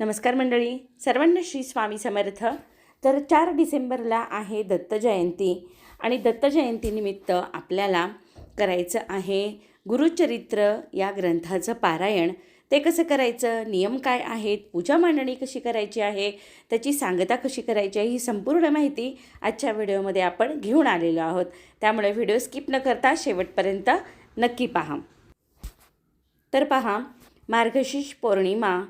नमस्कार मंडळी. सर्वांना श्री स्वामी समर्थ. तर चार डिसेंबरला आहे दत्त जयंती आणि दत्त जयंतीनिमित्त आपल्याला करायचं आहे गुरुचरित्र या ग्रंथाचं पारायण. ते कसं करायचं? नियम काय आहेत? पूजा मांडणी कशी करायची आहे? त्याची सांगता कशी करायची आहे? ही संपूर्ण माहिती आजच्या व्हिडिओमध्ये आपण घेऊन आलेलो आहोत. त्यामुळे व्हिडिओ स्किप न करता शेवटपर्यंत नक्की पहा. तर पहा मार्गशीर्ष पौर्णिमा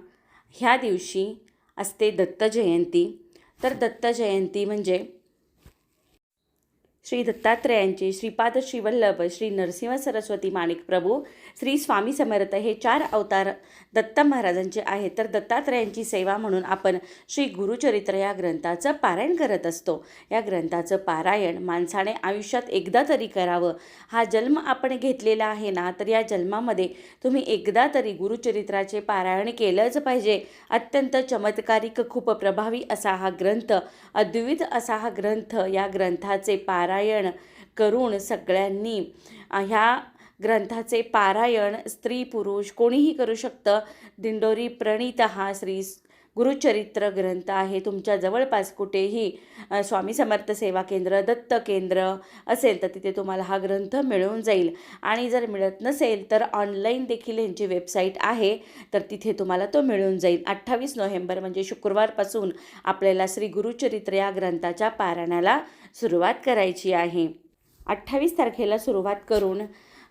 ह्या दिवशी असते दत्त जयंती. तर दत्त जयंती म्हणजे श्री दत्तात्रयांचे श्रीपाद श्रीवल्लभ श्री नरसिंह सरस्वती माणिक प्रभू श्री स्वामी समर्थ हे चार अवतार दत्त महाराजांचे आहेत. तर दत्तात्रयांची सेवा म्हणून आपण श्री गुरुचरित्र या ग्रंथाचं पारायण करत असतो. या ग्रंथाचं पारायण माणसाने आयुष्यात एकदा तरी करावं. हा जन्म आपण घेतलेला आहे ना तर या जन्मामध्ये तुम्ही एकदा तरी गुरुचरित्राचे पारायण केलंच पाहिजे. अत्यंत चमत्कारिक खूप प्रभावी असा हा ग्रंथ अद्वित असा हा ग्रंथ या ग्रंथाचे पारायण पारायण करून सगळ्यांनी ह्या ग्रंथाचे पारायण स्त्री पुरुष कोणीही करू शकतं. दिंडोरी प्रणीत हा श्री गुरुचरित्र ग्रंथ आहे. तुमच्या जवळपास कुठेही स्वामी समर्थ सेवा केंद्र दत्त केंद्र असेल तर तिथे तुम्हाला हा ग्रंथ मिळून जाईल. आणि जर मिळत नसेल तर ऑनलाईन देखील यांची वेबसाईट आहे तर तिथे तुम्हाला तो मिळून जाईल. अठ्ठावीस नोव्हेंबर म्हणजे शुक्रवारपासून आपल्याला श्री गुरुचरित्र या ग्रंथाच्या पारायणाला सुरुवात करायची आहे. अठ्ठावीस तारखेला सुरुवात करून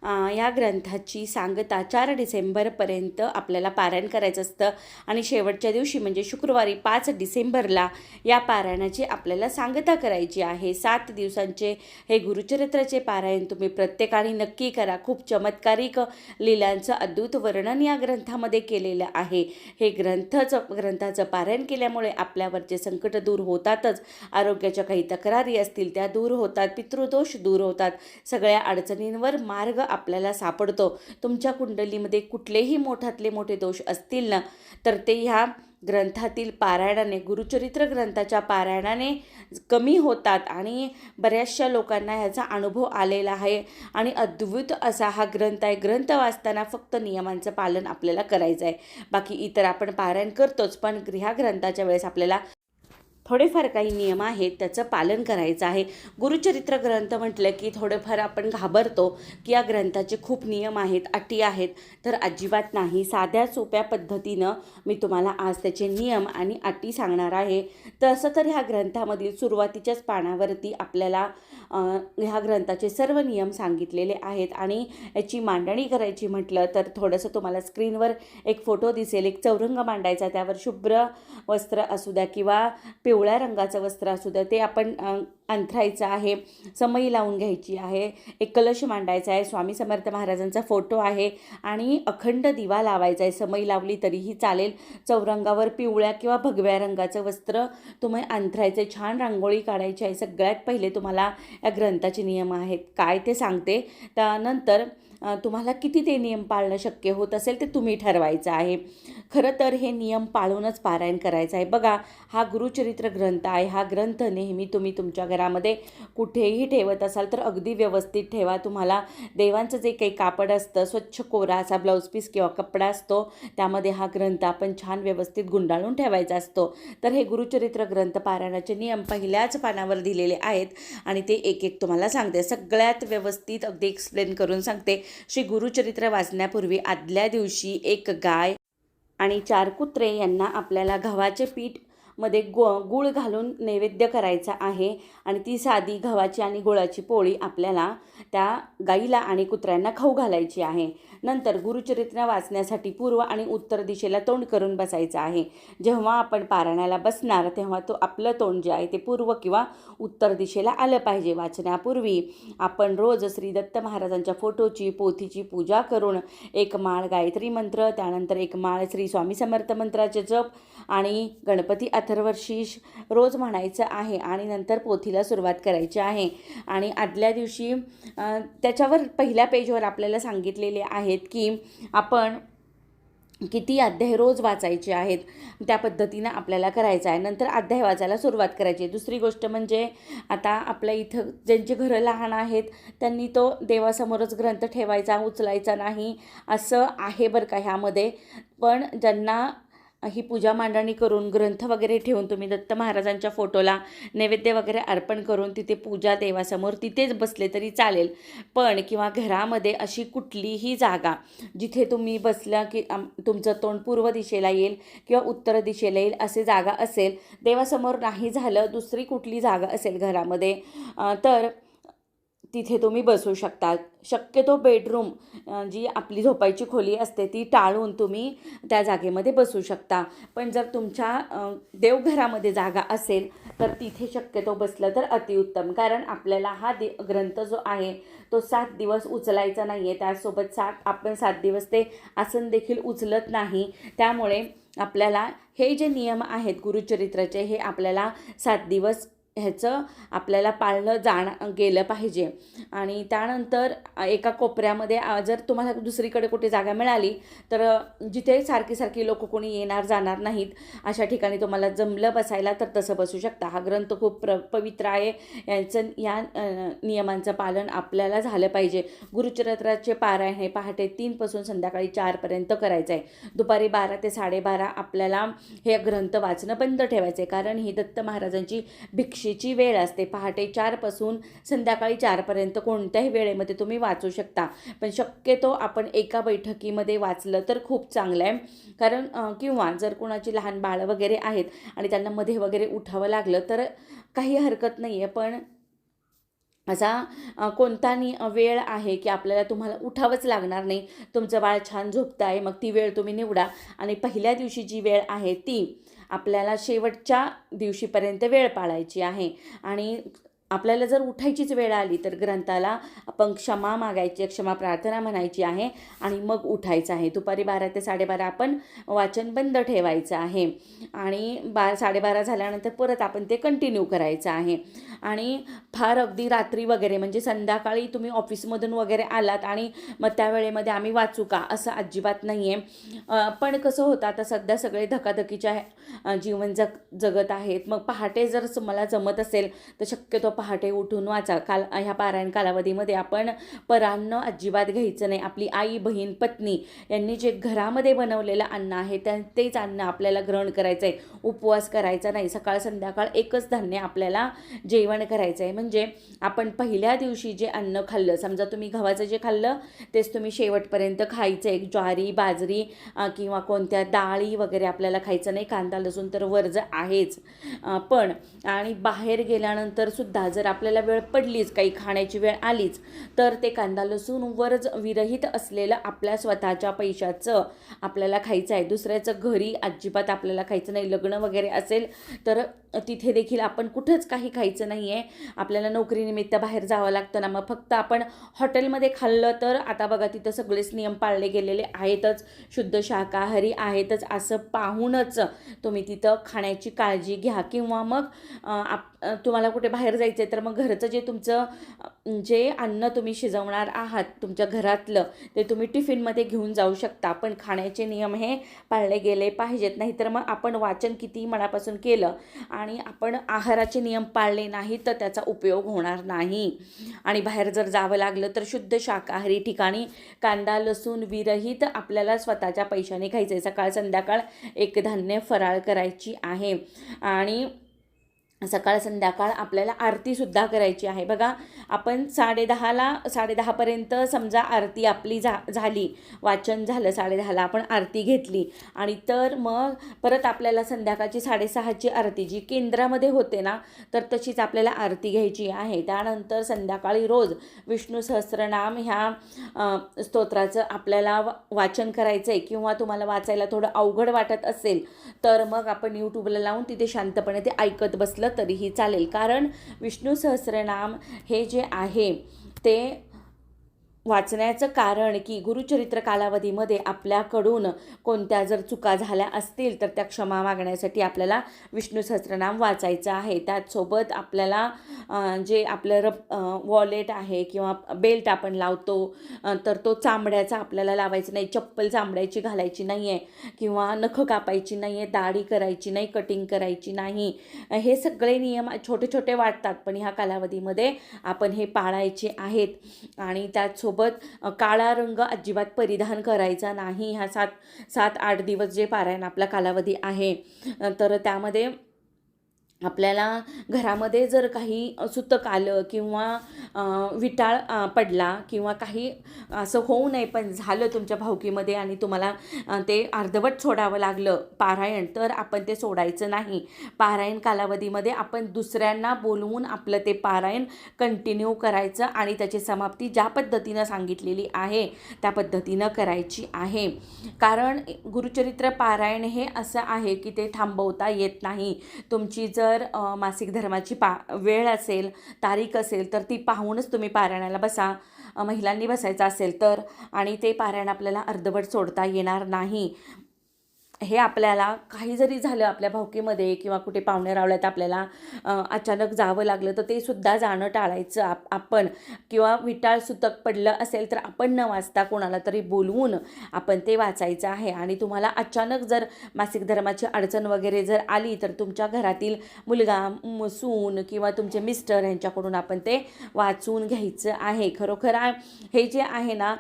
या ग्रंथाची सांगता चार डिसेंबरपर्यंत आपल्याला पारायण करायचं असतं. आणि शेवटच्या दिवशी म्हणजे शुक्रवारी पाच डिसेंबरला या पारायणाची आपल्याला सांगता करायची आहे. सात दिवसांचे हे गुरुचरित्राचे पारायण तुम्ही प्रत्येकाने नक्की करा. खूप चमत्कारिक लीलांचं अद्भुत वर्णन या ग्रंथामध्ये केलेलं आहे. हे ग्रंथचं ग्रंथाचं पारायण केल्यामुळे आपल्यावरचे संकट दूर होतातच. आरोग्याच्या काही तक्रारी असतील त्या दूर होतात. पितृदोष दूर होतात. सगळ्या अडचणींवर मार्ग आपल्याला सापडतो. तुमच्या कुंडलीमध्ये कुठलेही मोठातले मोठे दोष असतील ना तर ते ह्या ग्रंथातील पारायणाने गुरुचरित्र ग्रंथाच्या पारायणाने कमी होतात आणि बऱ्याचशा लोकांना ह्याचा अनुभव आलेला आहे. आणि अद्भुत असा हा ग्रंथ आहे. ग्रंथ वाचताना फक्त नियमांचं पालन आपल्याला करायचं आहे. बाकी इतर आपण पारायण करतोच पण ह्या ग्रंथाच्या वेळेस आपल्याला थोडेफार काही नियम आहेत त्याचं पालन करायचं आहे. गुरुचरित्र ग्रंथ म्हटलं की थोडेफार आपण घाबरतो की या ग्रंथाचे खूप नियम आहेत अटी आहेत. तर अजिबात नाही. साध्या सोप्या पद्धतीनं मी तुम्हाला आज त्याचे नियम आणि अटी सांगणार आहे. तसं तर ह्या ग्रंथामधील सुरुवातीच्याच पानावरती आपल्याला ह्या ग्रंथाचे सर्व नियम सांगितलेले आहेत आणि याची मांडणी करायची म्हटलं तर थोडंसं तुम्हाला स्क्रीनवर एक फोटो दिसेल. एक चौरंग मांडायचा त्यावर शुभ्र वस्त्र असू द्या किंवा पिवळ्या रंगाचं वस्त्र असू द्या ते आपण अंथरायचं आहे समई लावून घ्यायची आहे एक कलश मांडायचा आहे स्वामी समर्थ महाराजांचा फोटो आहे आणि अखंड दिवा लावायचा आहे समई लावली तरीही चालेल. चौरंगावर पिवळ्या किंवा भगव्या रंगाचं वस्त्र तुम्ही अंथरायचं छान रांगोळी काढायची आहे सगळ्यात पहिले तुम्हाला या ग्रंथाचे नियम आहेत. काय ते सांगते? त्यानंतर तुम्हाला किती ते नियम पाळणं शक्य होत असेल ते तुम्ही ठरवायचं आहे. खरं तर हे नियम पाळूनच पारायण करायचं आहे. बघा हा गुरुचरित्र ग्रंथ आहे. हा ग्रंथ नेहमी तुम्ही तुमच्या घरामध्ये कुठेही ठेवत असाल तर अगदी व्यवस्थित ठेवा. तुम्हाला देवांचं जे काही कापड असतं स्वच्छ कोरा असा ब्लाऊज पीस किंवा कपडा असतो त्यामध्ये हा ग्रंथ आपण छान व्यवस्थित गुंडाळून ठेवायचा असतो. तर हे गुरुचरित्र ग्रंथ पारायणाचे नियम पहिल्याच पानावर दिलेले आहेत आणि ते एक एक तुम्हाला सांगते. सगळ्यात व्यवस्थित अगदी एक्सप्लेन करून सांगते. श्री गुरुचरित्र वाचण्यापूर्वी आदल्या दिवशी एक गाय आणि चार कुत्रे यांना आपल्याला गव्हाचे पीठ मध्ये गु गुळ घालून नैवेद्य करायचा आहे. आणि ती साधी गव्हाची आणि गुळाची पोळी आपल्याला त्या गाईला आणि कुत्र्यांना खाऊ घालायची आहे. नंतर गुरुचरित्र वाचण्यासाठी पूर्व आणि उत्तर दिशेला तोंड करून बसायचं आहे. जेव्हा आपण पारायणाला बसणार तेव्हा तो आपलं तोंड जे आहे ते पूर्व किंवा उत्तर दिशेला आलं पाहिजे वाचण्यापूर्वी. आपण रोज श्री दत्त महाराजांच्या फोटोची पोथीची पूजा करून एक माळ गायत्री मंत्र त्यानंतर एक माळ श्री स्वामी समर्थ मंत्राचे जप आणि गणपती अथर्वशीष रोज म्हणायचं आहे आणि नंतर पोथीला सुरुवात करायची आहे. आणि आदल्या दिवशी त्याच्यावर पहिल्या पेजवर आपल्याला सांगितलेले आहेत की आपण किती अध्याय रोज वाचायचे आहेत त्या पद्धतीनं आपल्याला करायचं आहे. नंतर अध्याय वाचायला सुरुवात करायची. आहे दुसरी गोष्ट म्हणजे आता आपल्या इथं ज्यांची घरं लहान आहेत त्यांनी तो देवासमोरच ग्रंथ ठेवायचा उचलायचा नाही असं आहे बरं का ह्यामध्ये. पण ज्यांना ही पूजा मांडणी करून ग्रंथ वगैरे ठेवून तुम्ही दत्त महाराजांच्या फोटोला नैवेद्य वगैरे अर्पण करून तिथे पूजा देवासमोर तिथेच बसले तरी चालेल. पण किंवा घरामध्ये अशी कुठलीही जागा जिथे तुम्ही बसल्या की तुमचं तोंड पूर्व दिशेला येईल किंवा उत्तर दिशेला येईल असे जागा असेल देवासमोर नाही झालं दुसरी कुठली जागा असेल घरामध्ये तर तिथे तुम्ही बसू शकता शक्यतो बेडरूम जी आपली झोपायची खोली असते ती टाळून तुम्ही त्या जागेमध्ये बसू शकता. पण जर तुमच्या देवघरामध्ये जागा असेल तर तिथे शक्यतो बसलं तर अतिउत्तम. कारण आपल्याला हा दे ग्रंथ जो आहे तो सात दिवस उचलायचा नाही आहे त्यासोबत सात आपण सात दिवस ते आसन देखील उचलत नाही. त्यामुळे आपल्याला हे जे नियम आहेत गुरुचरित्राचे हे आपल्याला सात दिवस ह्याचं आपल्याला पाळलं जाण गेलं पाहिजे. आणि त्यानंतर एका कोपऱ्यामध्ये जर तुम्हाला दुसरीकडे कुठे जागा मिळाली तर जिथे सारखी सारखी लोक कोणी येणार जाणार नाहीत अशा ठिकाणी तुम्हाला जमलं बसायला तर तसं बसू शकता. हा ग्रंथ खूप प्र पवित्र आहे. यांचं या नियमांचं पालन आपल्याला झालं पाहिजे. गुरुचरित्राचे पारायण हे पहाटे तीनपासून संध्याकाळी चारपर्यंत करायचं आहे दुपारी बारा ते साडेबारा आपल्याला हे ग्रंथ वाचणं बंद ठेवायचं आहे कारण ही दत्त महाराजांची परीक्षेची वेळ असते. पहाटे चारपासून संध्याकाळी चारपर्यंत कोणत्याही वेळेमध्ये तुम्ही वाचू शकता. पण शक्यतो आपण एका बैठकीमध्ये वाचलं तर खूप चांगलं आहे. कारण किंवा जर कोणाची लहान बाळं वगैरे आहेत आणि त्यांना मध्ये वगैरे उठावं लागलं तर काही हरकत नाही आहे. पण असा कोणता नि वेळ आहे की आपल्याला तुम्हाला उठावंच लागणार नाही. तुमचं बाळ छान झोपतं आहे मग ती वेळ तुम्ही निवडा. आणि पहिल्या दिवशी जी वेळ आहे ती आपल्याला शेवटच्या दिवशीपर्यंत वेळ पाळायची आहे. आणि आपल्याला जर उठायचीच वेळ आली तर ग्रंथाला आपण क्षमा मागायची क्षमा प्रार्थना म्हणायची आहे आणि मग उठायचं आहे. दुपारी बारा ते साडेबारा आपण वाचन बंद ठेवायचं आहे आणि बा साडेबारा झाल्यानंतर परत आपण ते कंटिन्यू करायचं आहे. आणि फार अगदी रात्री वगैरे म्हणजे संध्याकाळी तुम्ही ऑफिसमधून वगैरे आलात आणि मग त्या वेळेमध्ये आम्ही वाचू का असं अजिबात नाही आहे पण कसं होतं आता सध्या सगळे धकाधकीच्या जीवन जग जगत आहेत. मग पहाटे जर मला जमत असेल तर शक्यतो पहाटे उठून वाचा. काल ह्या पारायण कालावधीमध्ये आपण परान्न अजिबात घ्यायचं नाही. आपली आई बहीण पत्नी यांनी जे घरामध्ये बनवलेलं अन्न आहे त्या तेच अन्न आपल्याला ग्रहण करायचं आहे उपवास करायचा नाही. सकाळ संध्याकाळ एकच धान्य आपल्याला जेवण करायचं आहे म्हणजे आपण पहिल्या दिवशी जे अन्न खाल्लं समजा तुम्ही गव्हाचं जे खाल्लं तेच तुम्ही शेवटपर्यंत खायचं आहे ज्वारी बाजरी किंवा कोणत्या डाळी वगैरे आपल्याला खायचं नाही. कांदा लसूण तर वर्ज आहेच. पण आणि बाहेर गेल्यानंतर सुद्धा जर आपल्याला वेळ पडलीच काही खाण्याची वेळ आलीच तर ते कांदा लसूण वरच विरहित असलेलं आपल्या स्वतःच्या पैशाचं आपल्याला खायचं आहे. दुसऱ्याचं घरी अजिबात आपल्याला खायचं नाही. लग्न वगैरे असेल तर तिथे देखील आपण कुठंच काही खायचं नाही आहे आपल्याला नोकरीनिमित्त बाहेर जावं लागतं ना. मग फक्त आपण हॉटेलमध्ये खाल्लं तर आता बघा तिथं सगळेच नियम पाळले गेलेले आहेतच. शुद्ध शाकाहारी आहेतच. असं पाहूनच तुम्ही तिथं खाण्याची काळजी घ्या. किंवा मग आप तुम्हाला कुठे बाहेर जायचं आहे तर मग घरचं जे तुमचं जे अन्न तुम्ही शिजवणार आहात तुमच्या घरातलं ते तुम्ही टिफिनमध्ये घेऊन जाऊ शकता. पण खाण्याचे नियम हे पाळले गेले पाहिजेत. नाहीतर मग आपण वाचन किती मनापासून केलं आणि आपण आहाराचे नियम पाळले नाही तर त्याचा उपयोग होणार नाही. आणि बाहेर जर जावं लागलं तर शुद्ध शाकाहारी ठिकाणी कांदा लसूण विरहित आपल्याला स्वतःच्या पैशाने खायचं आहे सकाळ संध्याकाळ एक धान्य फराळ करायची आहे. आणि सकाळ संध्याकाळ आपल्याला आरतीसुद्धा करायची आहे. बघा आपण साडेदहाला साडेदहापर्यंत समजा आरती आपली झा झाली वाचन झालं साडेदहाला आपण आरती घेतली आणि तर मग परत आपल्याला संध्याकाळची साडेसहाची आरती जी केंद्रामध्ये होते ना तर तशीच आपल्याला आरती घ्यायची आहे. त्यानंतर संध्याकाळी रोज विष्णू सहस्रनाम ह्या स्तोत्राचं आपल्याला वा- वाचन करायचं आहे किंवा तुम्हाला वाचायला थोडं अवघड वाटत असेल तर मग आपण यूट्यूबला लावून तिथे शांतपणे ते ऐकत बसलं तरीही चालेल. कारण विष्णू सहस्रनाम हे जे आहे ते वाचण्याचं कारण की गुरुचरित्र कालावधीमध्ये आपल्याकडून कोणत्या जर चुका झाल्या असतील तर त्या क्षमा मागण्यासाठी आपल्याला विष्णू सहस्रनाम वाचायचं आहे. त्याचसोबत आपल्याला जे आपलं रब वॉलेट आहे किंवा बेल्ट आपण लावतो तर तो चांबड्याचा आपल्याला लावायचा नाही चप्पल चांबड्याची घालायची नाही आहे किंवा नखं कापायची नाही आहे दाढी करायची नाही कटिंग करायची नाही. हे सगळे नियम छोटे छोटे वाटतात पण ह्या कालावधीमध्ये आपण हे पाळायचे आहेत. आणि त्याचसोबत सोबत काळा रंग अजिबात परिधान करायचा नाही. ह्या सात सात आठ दिवस जे पारायण आपला कालावधी आहे तर त्यामध्ये आपल्याला घरामध्ये जर काही सुतक आलं किंवा विटाळ पडला किंवा काही असं होऊ नये पण झालं तुमच्या भावकीमध्ये आणि तुम्हाला ते अर्धवट सोडावं लागलं पारायण तर आपण ते सोडायचं नाही. पारायण कालावधीमध्ये आपण दुसऱ्यांना बोलवून आपलं ते पारायण कंटिन्यू करायचं आणि त्याची समाप्ती ज्या पद्धतीनं सांगितलेली आहे त्या पद्धतीनं करायची आहे. कारण गुरुचरित्र पारायण हे असं आहे की ते थांबवता येत नाही. तुमची जर जर मासिक धर्माची पा वेळ असेल तारीख असेल तर ती पाहूनच तुम्ही पारायणाला बसा. महिलांनी बसायचं असेल तर आणि ते पारायण आपल्याला अर्धवट सोडता येणार नाही. हे आपल्याला काही जरी झालं आपल्या भावकीमध्ये किंवा कुठे पाहुणे रावल्यात आपल्याला अचानक जावं लागलं तर ते सुद्धा जाणं टाळायचं आप आपण. किंवा विटाळ सुतक पडलं असेल तर आपण न वाचता कोणाला तरी बोलवून आपण ते वाचायचं आहे. आणि तुम्हाला अचानक जर मासिक धर्माची अडचण वगैरे जर आली तर तुमच्या घरातील मुलगा सून किंवा तुमचे मिस्टर यांच्याकडून आपण ते वाचून घ्यायचं आहे. खरोखर हे जे आहे ना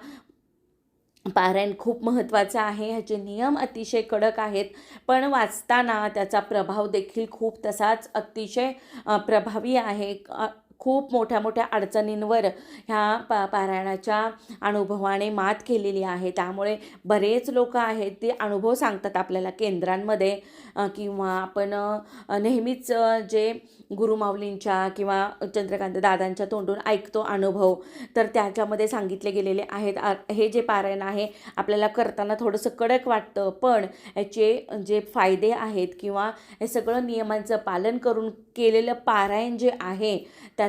पारायण खूप महत्त्वाचं आहे. ह्याचे नियम अतिशय कडक आहेत. पण वाचताना त्याचा प्रभाव देखील खूप तसाच अतिशय प्रभावी आहे. खूप मोठ्या मोठ्या अडचणींवर ह्या प पारायणाच्या अनुभवाने मात केलेली आहे. त्यामुळे बरेच लोक आहेत ते अनुभव सांगतात आपल्याला केंद्रांमध्ये किंवा आपण नेहमीच जे गुरुमाऊलींच्या किंवा चंद्रकांत दादांच्या तोंडून ऐकतो अनुभव तर त्याच्यामध्ये सांगितले गेलेले आहेत. हे जे पारायण आहे आपल्याला करताना थोडंसं कडक वाटतं पण याचे जे फायदे आहेत किंवा हे सगळं नियमांचं पालन करून केलेलं पारायण जे आहे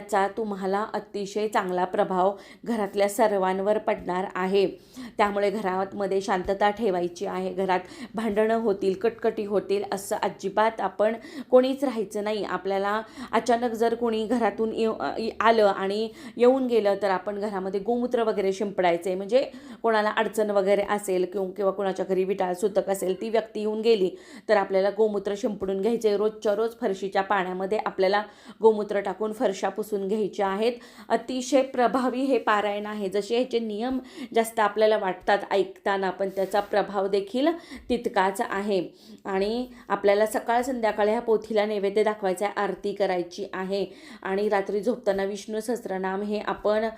त्याचा तुम्हाला अतिशय चांगला प्रभाव घरातल्या सर्वांवर पडणार आहे. त्यामुळे घरामध्ये शांतता ठेवायची आहे. घरात भांडणं होतील कटकटी होतील असं अजिबात आपण कोणीच राहायचं नाही. आपल्याला अचानक जर कोणी घरातून येऊ आलं आणि येऊन गेलं तर आपण घरामध्ये गोमूत्र वगैरे शिंपडायचे. म्हणजे कोणाला अडचण वगैरे असेल किंवा किंवा कोणाच्या घरी विटाळ सुतक असेल ती व्यक्ती येऊन गेली तर आपल्याला गोमूत्र शिंपडून घ्यायचे. रोजच्या रोज फरशीच्या पाण्यामध्ये आपल्याला गोमूत्र टाकून फरशा पुसून घ्यायच्या आहेत. अतिशय प्रभावी हे पारायण आहे. जसे ह्याचे नियम जास्त आपल्याला वाटतात ऐकताना पण त्याचा प्रभाव देखील तितकाच आहे. आणि आपल्याला सकाळ संध्याकाळ ह्या पोथीला नैवेद्य दाखवायचा आहे आरती करायची आहे. आणि रात्री झोपताना विष्णू सहस्रनाम हे आपण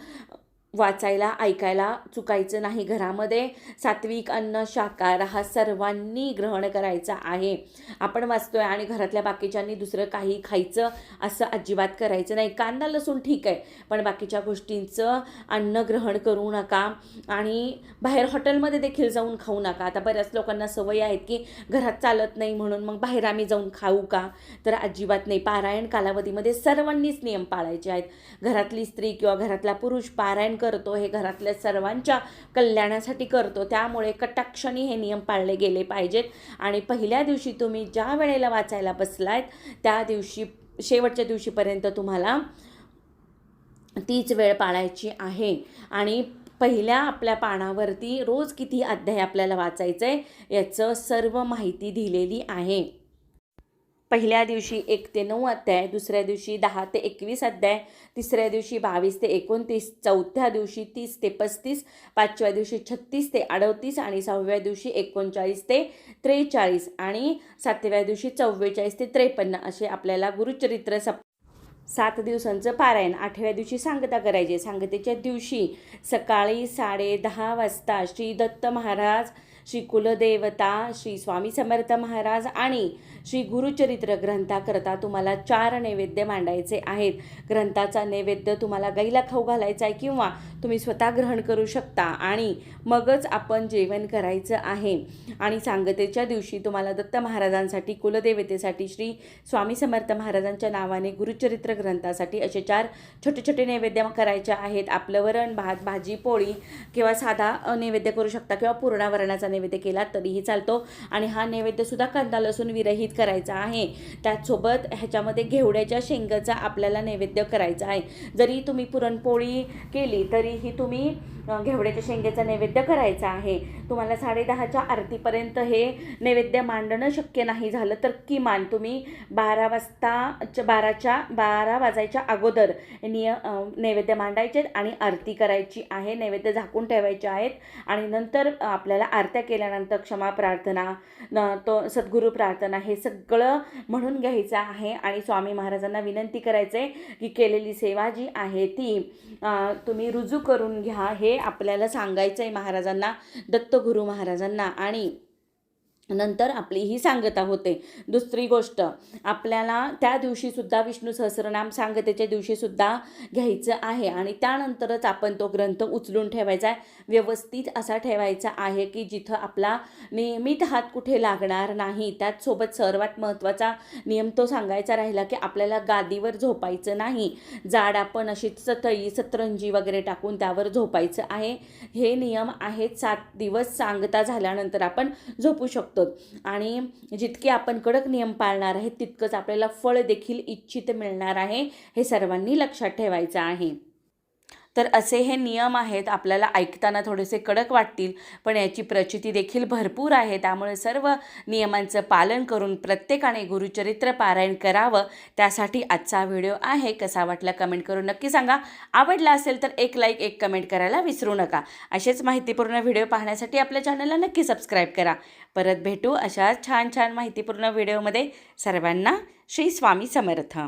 वाचायला ऐकायला चुकायचं नाही. घरामध्ये सात्विक अन्न शाकाहार हा सर्वांनी ग्रहण करायचा आहे. आपण वाचतोय आणि घरातल्या बाकीच्यांनी दुसरं काही खायचं असं अजिबात करायचं नाही. कांदा लसूण ठीक आहे पण बाकीच्या गोष्टींचं अन्न ग्रहण करू नका आणि बाहेर हॉटेलमध्ये देखील जाऊन खाऊ नका. आता बऱ्याच लोकांना सवय आहेत की घरात चालत नाही म्हणून मग बाहेर आम्ही जाऊन खाऊ का? तर अजिबात नाही. पारायण कालावधीमध्ये सर्वांनीच नियम पाळायचे आहेत. घरातली स्त्री किंवा घरातला पुरुष पारायण करतो हे घरातल्या सर्वांच्या कल्याणासाठी करतो. त्यामुळे कटाक्षणी हे नियम पाळले गेले पाहिजेत. आणि पहिल्या दिवशी तुम्ही ज्या वेळेला वाचायला बसलायत त्या दिवशी शेवटच्या दिवशीपर्यंत तुम्हाला तीच वेळ पाळायची आहे. आणि पहिल्या आपल्या पानावरती रोज किती अध्याय आपल्याला वाचायचं आहे याचं सर्व माहिती दिलेली आहे. पहिल्या दिवशी एक ते नऊ अध्याय दुसऱ्या दिवशी दहा ते एकवीस अध्याय तिसऱ्या दिवशी बावीस ते एकोणतीस चौथ्या दिवशी तीस ते पस्तीस पाचव्या दिवशी छत्तीस ते अडतीस आणि सहाव्या दिवशी एकोणचाळीस ते त्रेचाळीस आणि सातव्या दिवशी चव्वेचाळीस ते त्रेपन्न असे आपल्याला गुरुचरित्र सप सात दिवसांचं पारायण. आठव्या दिवशी सांगता करायचे. सांगतेच्या दिवशी सकाळी साडे दहा वाजता श्री दत्त महाराज श्री कुलदेवता श्री स्वामी समर्थ महाराज आणि श्री गुरुचरित्र ग्रंथाकरता तुम्हाला चार नैवेद्य मांडायचे आहेत. ग्रंथाचा नैवेद्य तुम्हाला गाईला खाऊ घालायचा आहे किंवा तुम्ही स्वतः ग्रहण करू शकता आणि मगच आपण जेवण करायचं आहे. आणि सांगतेच्या दिवशी तुम्हाला दत्त महाराजांसाठी कुलदेवतेसाठी श्री स्वामी समर्थ महाराजांच्या नावाने गुरुचरित्र ग्रंथासाठी असे चार छोटे छोटे नैवेद्य करायचे आहेत. आपलं वरण भात भाजी पोळी किंवा साधा नैवेद्य करू शकता किंवा पूर्णावरणाचा नैवेद्य केला तरीही चालतो. आणि हा नैवेद्यसुद्धा कांदा लसूण विरहित करायचा आहे. त्याचसोबत ह्याच्यामध्ये घेवड्याच्या शेंगाचा आपल्याला नैवेद्य करायचा आहे. जरी तुम्ही पुरणपोळी केली तरीही तुम्ही घेवड्याच्या शेंगेचा नैवेद्य करायचा आहे. तुम्हाला साडेदहाच्या आरतीपर्यंत हे नैवेद्य मांडणं शक्य नाही झालं तर किमान तुम्ही बारा वाजता बाराच्या बारा वाजायच्या अगोदर निय नैवेद्य मांडायचे आणि आरती करायची आहे. नैवेद्य झाकून ठेवायचे आहेत आणि नंतर आपल्याला आरत्या केल्यानंतर क्षमा प्रार्थना न तो सद्गुरू प्रार्थना हे सगळं म्हणून घ्यायचं आहे आणि स्वामी महाराजांना विनंती करायचं आहे की केलेली सेवा जी आहे ती तुम्ही रुजू करून घ्या. हे आपल्याला सांगायचं आहे महाराजांना दत्तगुरू महाराजांना आणि नंतर आपली ही सांगता होते दुसरी गोष्ट आपल्याला त्या दिवशीसुद्धा विष्णू सहस्रनाम सांगतेच्या दिवशीसुद्धा घ्यायचं आहे आणि त्यानंतरच आपण तो ग्रंथ उचलून ठेवायचा आहे. व्यवस्थित असा ठेवायचा आहे की जिथं आपला नियमित हात कुठे लागणार नाही त्याचसोबत सर्वात महत्त्वाचा नियम तो सांगायचा राहिला की आपल्याला गादीवर झोपायचं नाही. जाड आपण अशी सतई सतरंजी वगैरे टाकून त्यावर झोपायचं आहे. हे नियम आहेत सात दिवस सांगता झाल्यानंतर आपण झोपू शकतो. शकतो. आणि जितके आपण कडक नियम पाळणार आहेत तितकंच आपल्याला फळ देखील इच्छित मिळणार आहे हे सर्वांनी लक्षात ठेवायचं आहे. तर असे हे नियम आहेत आपल्याला ऐकताना थोडेसे कडक वाटतील पण याची प्रचिती देखील भरपूर आहे. त्यामुळे सर्व नियमांचं पालन करून प्रत्येकाने गुरुचरित्र पारायण करावं. त्यासाठी आजचा व्हिडिओ आहे. कसा वाटला कमेंट करून नक्की सांगा. आवडला असेल तर एक लाईक एक कमेंट करायला विसरू नका. असेच माहितीपूर्ण व्हिडिओ पाहण्यासाठी आपल्या चॅनलला नक्की सबस्क्राईब करा. परत भेटू अशा छान छान माहितीपूर्ण व्हिडिओमध्ये. सर्वांना श्री स्वामी समर्थ.